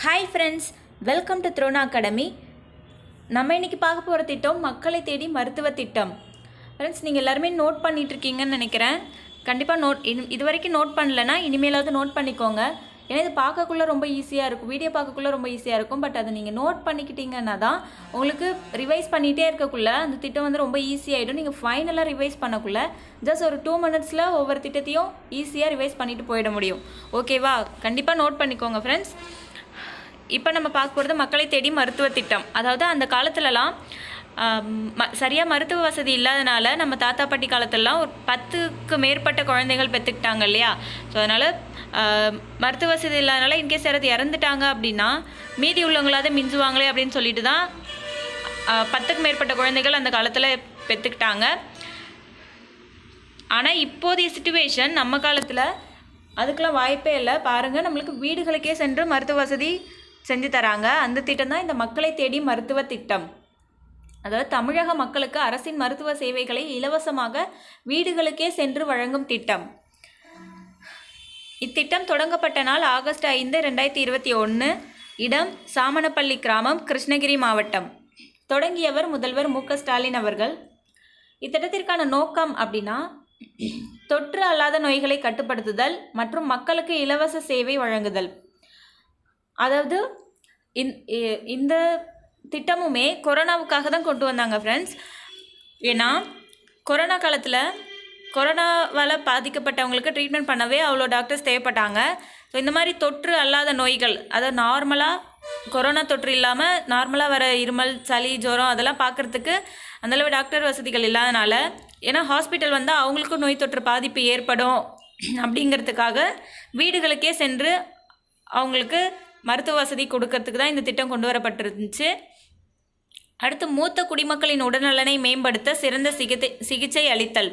Hi friends welcome to Drona academy நம்ம இன்னைக்கு பார்க்க போகிற திட்டம் மக்களை தேடி மருத்துவ திட்டம். ஃப்ரெண்ட்ஸ் நீங்கள் எல்லாருமே நோட் பண்ணிகிட்ருக்கீங்கன்னு நினைக்கிறேன். கண்டிப்பாக நோட் இது இது வரைக்கும் நோட் பண்ணலன்னா இனிமேலாவது நோட் பண்ணிக்கோங்க. ஏன்னா இது பார்க்கக்குள்ள ரொம்ப ஈஸியாக இருக்கும். வீடியோ பார்க்கக்குள்ள ரொம்ப ஈஸியாக இருக்கும். பட் அதை நீங்கள் நோட் பண்ணிக்கிட்டீங்கன்னா தான் உங்களுக்கு ரிவைஸ் பண்ணிகிட்டே இருக்கக்குள்ள அந்த திட்டம் வந்து ரொம்ப ஈஸியாகிடும் நீங்கள் ஃபைனலாக ரிவைஸ் பண்ணக்குள்ள ஜஸ்ட் ஒரு டூ மினிட்ஸில் ஒவ்வொரு திட்டத்தையும் ஈஸியாக ரிவைஸ் பண்ணிட்டு போயிட முடியும். ஓகேவா கண்டிப்பாக நோட் பண்ணிக்கோங்க ஃப்ரெண்ட்ஸ் இப்போ நம்ம பார்க்க போகிறது மக்களை தேடி மருத்துவ திட்டம். அதாவது அந்த காலத்துலலாம் ம சரியாக மருத்துவ வசதி இல்லாதனால நம்ம தாத்தா பாட்டி காலத்துலலாம் ஒரு பத்துக்கு மேற்பட்ட குழந்தைகள் பெற்றுக்கிட்டாங்க இல்லையா? ஸோ அதனால் மருத்துவ வசதி இல்லாதனால இன்கேஸ் யாராவது இறந்துட்டாங்க அப்படின்னா மீதி உள்ளவங்களாவது மிஞ்சுவாங்களே அப்படின்னு சொல்லிட்டு தான் பத்துக்கு மேற்பட்ட குழந்தைகள் அந்த காலத்தில் பெற்றுக்கிட்டாங்க ஆனால் இப்போதைய சுச்சுவேஷன் நம்ம காலத்தில் அதுக்கெலாம் வாய்ப்பே இல்லை. பாருங்கள் நம்மளுக்கு வீடுகளுக்கே சென்று மருத்துவ வசதி செஞ்சு தராங்க. அந்த திட்டம் தான் இந்த மக்களை தேடி மருத்துவ திட்டம். அதாவது தமிழக மக்களுக்கு அரசின் மருத்துவ சேவைகளை இலவசமாக வீடுகளுக்கே சென்று வழங்கும் திட்டம். இத்திட்டம் தொடங்கப்பட்ட நாள் ஆகஸ்ட் ஐந்து ரெண்டாயிரத்தி இருபத்தி ஒன்று இடம் சாமனப்பள்ளி கிராமம் கிருஷ்ணகிரி மாவட்டம். தொடங்கியவர் முதல்வர் மு ஸ்டாலின் அவர்கள். இத்திட்டத்திற்கான நோக்கம் அப்படின்னா தொற்று அல்லாத நோய்களை கட்டுப்படுத்துதல் மற்றும் மக்களுக்கு இலவச சேவை வழங்குதல். அதாவது இந் இ- இந்த திட்டமுமே கொரோனாவுக்காக தான் கொண்டு வந்தாங்க ஃப்ரெண்ட்ஸ் ஏன்னா கொரோனா காலத்தில் கொரோனாவால் பாதிக்கப்பட்டவங்களுக்கு ட்ரீட்மெண்ட் பண்ணவே அவ்வளோ டாக்டர்ஸ் தேவைப்பட்டாங்க. ஸோ இந்த மாதிரி தொற்று அல்லாத நோய்கள் அதாவது நார்மலாக கொரோனா தொற்று இல்லாமல் நார்மலாக வர இருமல் சளி ஜுரம் அதெல்லாம் பார்க்குறதுக்கு அந்தளவு டாக்டர் வசதிகள் இல்லாதனால ஏன்னா ஹாஸ்பிட்டல் வந்தால் அவங்களுக்கும் நோய் தொற்று பாதிப்பு ஏற்படும். அப்படிங்கிறதுக்காக வீடுகளுக்கே சென்று அவங்களுக்கு மருத்துவ வசதி கொடுக்கறதுக்கு தான் இந்த திட்டம் கொண்டு வரப்பட்டிருந்துச்சு. அடுத்து மூத்த குடிமக்களின் உடல்நலனை மேம்படுத்த சிறந்த சிகிச்சை சிகிச்சை அளித்தல்.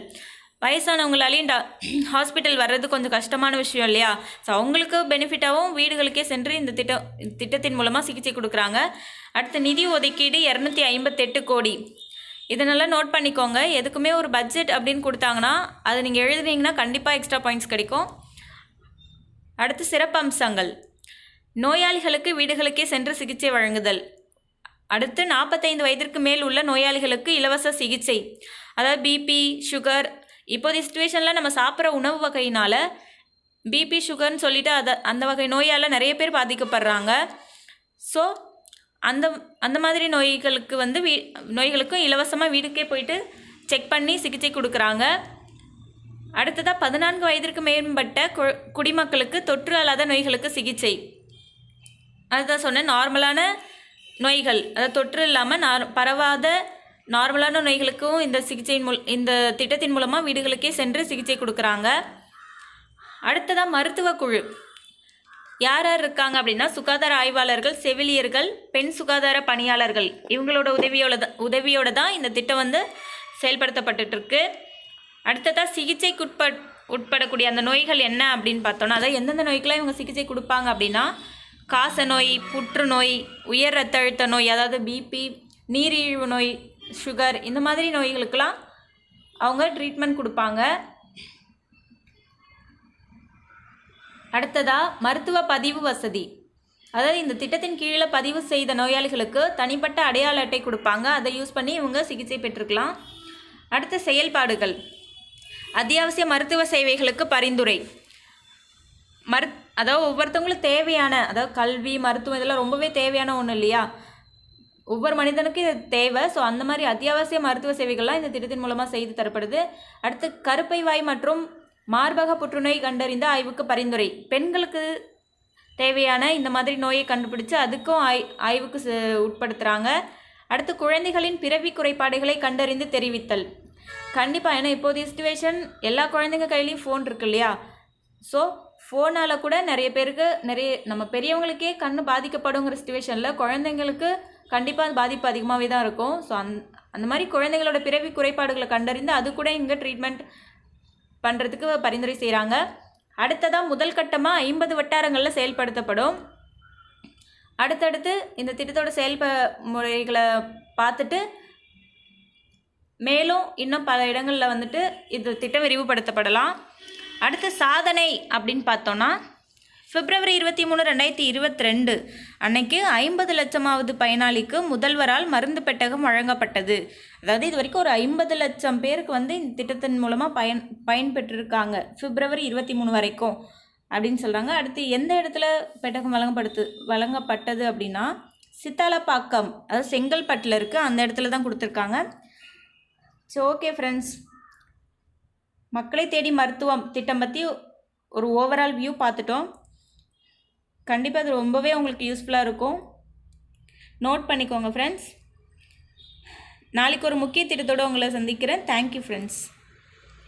வயசானவங்களாலையும் டா ஹாஸ்பிட்டல் வர்றது கொஞ்சம் கஷ்டமான விஷயம் இல்லையா? ஸோ அவங்களுக்கு பெனிஃபிட்டாகவும் வீடுகளுக்கே சென்று இந்த திட்டம் திட்டத்தின் மூலமாக சிகிச்சை கொடுக்குறாங்க. அடுத்து நிதி ஒதுக்கீடு இரநூத்தி ஐம்பத்தெட்டு கோடி. இதனெல்லாம் நோட் பண்ணிக்கோங்க. எதுக்குமே ஒரு பட்ஜெட் அப்படின்னு கொடுத்தாங்கன்னா அது நீங்கள் எழுதுனீங்கன்னா கண்டிப்பாக எக்ஸ்ட்ரா பாயிண்ட்ஸ் கிடைக்கும். அடுத்து சிறப்பம்சங்கள். நோயாளிகளுக்கு வீடுகளுக்கே சென்று சிகிச்சை வழங்குதல். அடுத்து நாற்பத்தைந்து வயதிற்கு மேல் உள்ள நோயாளிகளுக்கு இலவச சிகிச்சை. அதாவது பிபி சுகர் இப்போதைய சுச்சுவேஷனில் நம்ம சாப்பிட்ற உணவு வகையினால் பிபி சுகர்னு சொல்லிட்டு அதை அந்த வகை நோயால் நிறைய பேர் பாதிக்கப்படுறாங்க. ஸோ அந்த அந்த மாதிரி நோய்களுக்கு வந்து வீ நோய்களுக்கும் இலவசமாக வீடுக்கே போயிட்டு செக் பண்ணி சிகிச்சை கொடுக்குறாங்க. அடுத்ததாக பதினான்கு வயதிற்கு மேம்பட்ட கு குடிமக்களுக்கு தொற்று அல்லாத நோய்களுக்கு சிகிச்சை. அதுதான் சொன்னேன் நார்மலான நோய்கள். அதாவது தொற்று இல்லாமல் நார் பரவாத நார்மலான நோய்களுக்கும் இந்த சிகிச்சையின் மூல் இந்த திட்டத்தின் மூலமாக வீடுகளுக்கே சென்று சிகிச்சை கொடுக்குறாங்க. அடுத்ததாக மருத்துவ குழு. யார் யார் இருக்காங்க அப்படின்னா சுகாதார ஆய்வாளர்கள் செவிலியர்கள் பெண் சுகாதார பணியாளர்கள். இவங்களோட உதவியோட தான் உதவியோட தான் இந்த திட்டம் வந்து செயல்படுத்தப்பட்டுருக்கு அடுத்ததாக அடுத்ததாக சிகிச்சைக்குட்பட் உட்படக்கூடிய அந்த நோய்கள் என்ன அப்படின்னு பார்த்தோன்னா அதாவது எந்தெந்த நோய்க்கெலாம் இவங்க சிகிச்சை கொடுப்பாங்க அப்படின்னா காச நோய் புற்றுநோய் உயர் ரத்த அழுத்த நோய் அதாவது பிபி நீரிழிவு நோய் சுகர் இந்த மாதிரி நோய்களுக்கெல்லாம் அவங்க ட்ரீட்மெண்ட் கொடுப்பாங்க. அடுத்ததாக மருத்துவ பதிவு வசதி. அதாவது இந்த திட்டத்தின் கீழே பதிவு செய்த நோயாளிகளுக்கு தனிப்பட்ட அடையாள அட்டை கொடுப்பாங்க. அதை யூஸ் பண்ணி இவங்க சிகிச்சை பெற்றுக்கலாம். அடுத்த செயல்பாடுகள். அத்தியாவசிய மருத்துவ சேவைகளுக்கு பரிந்துரை. மருத் அதாவது ஒவ்வொருத்தவங்களுக்கு தேவையான அதாவது கல்வி மருத்துவம் இதெல்லாம் ரொம்பவே தேவையான ஒன்று இல்லையா? ஒவ்வொரு மனிதனுக்கும் இது தேவை. ஸோ அந்த மாதிரி அத்தியாவசிய மருத்துவ சேவைகள்லாம் இந்த திட்டத்தின் மூலமாக செய்து தரப்படுது. அடுத்து கருப்பை வாய் மற்றும் மார்பக புற்றுநோய் கண்டறிந்த ஆய்வுக்கு பரிந்துரை. பெண்களுக்கு தேவையான இந்த மாதிரி நோயை கண்டுபிடிச்சு அதுக்கும் ஆய் ஆய்வுக்கு ச- உட்படுத்துகிறாங்க அடுத்து குழந்தைகளின் பிறவி குறைபாடுகளை கண்டறிந்து தெரிவித்தல். கண்டிப்பாக ஏன்னா இப்போதைய சுச்சுவேஷன் எல்லா குழந்தைங்க கையிலையும் ஃபோன் இருக்கு இல்லையா? ஸோ ஃபோனால் கூட நிறைய பேருக்கு நிறைய நம்ம பெரியவங்களுக்கே கண் பாதிக்கப்படுங்கிற சுச்சுவேஷனில் குழந்தைங்களுக்கு கண்டிப்பாக அது பாதிப்பு அதிகமாகவே தான் இருக்கும். ஸோ அந் அந்த மாதிரி குழந்தைங்களோட பிறவி குறைபாடுகளை கண்டறிந்து அது கூட இங்கே ட்ரீட்மெண்ட் பண்ணுறதுக்கு பரிந்துரை செய்கிறாங்க அடுத்ததாக முதல் கட்டமாக ஐம்பது வட்டாரங்களில் செயல்படுத்தப்படும். அடுத்தடுத்து இந்த திட்டத்தோட செயல்ப முறைகளை பார்த்துட்டு மேலும் இன்னும் பல இடங்களில் வந்துட்டு இது திட்டம் விரிவுபடுத்தப்படலாம். அடுத்து சாதனை அப்படின்னு பார்த்தோன்னா பிப்ரவரி இருபத்தி மூணு ரெண்டாயிரத்தி இருபத்தி ரெண்டு அன்னைக்கு ஐம்பது லட்சமாவது பயனாளிக்கு முதல்வரால் மருந்து பெட்டகம் வழங்கப்பட்டது. அதாவது இது வரைக்கும் ஒரு ஐம்பது லட்சம் பேருக்கு வந்து இந்த திட்டத்தின் மூலமாக பயன் பயன்பெற்றிருக்காங்க பிப்ரவரி இருபத்தி மூணு வரைக்கும் அப்படின்னு சொல்கிறாங்க அடுத்து எந்த இடத்துல பெட்டகம் வழங்கப்படுத்து வழங்கப்பட்டது அப்படின்னா சித்தாலப்பாக்கம் அதாவது செங்கல்பட்டில் இருக்குது அந்த இடத்துல தான் கொடுத்துருக்காங்க. ஸோ ஓகே ஃப்ரெண்ட்ஸ் மக்களை தேடி மருத்துவம் திட்டம் பற்றி ஒரு ஓவரால் வியூ பார்த்துட்டோம். கண்டிப்பாக அது ரொம்பவே உங்களுக்கு யூஸ்ஃபுல்லாக இருக்கும். நோட் பண்ணிக்கோங்க ஃப்ரெண்ட்ஸ் நாளைக்கு ஒரு முக்கிய திட்டத்தோடு உங்களை சந்திக்கிறேன். Thank you friends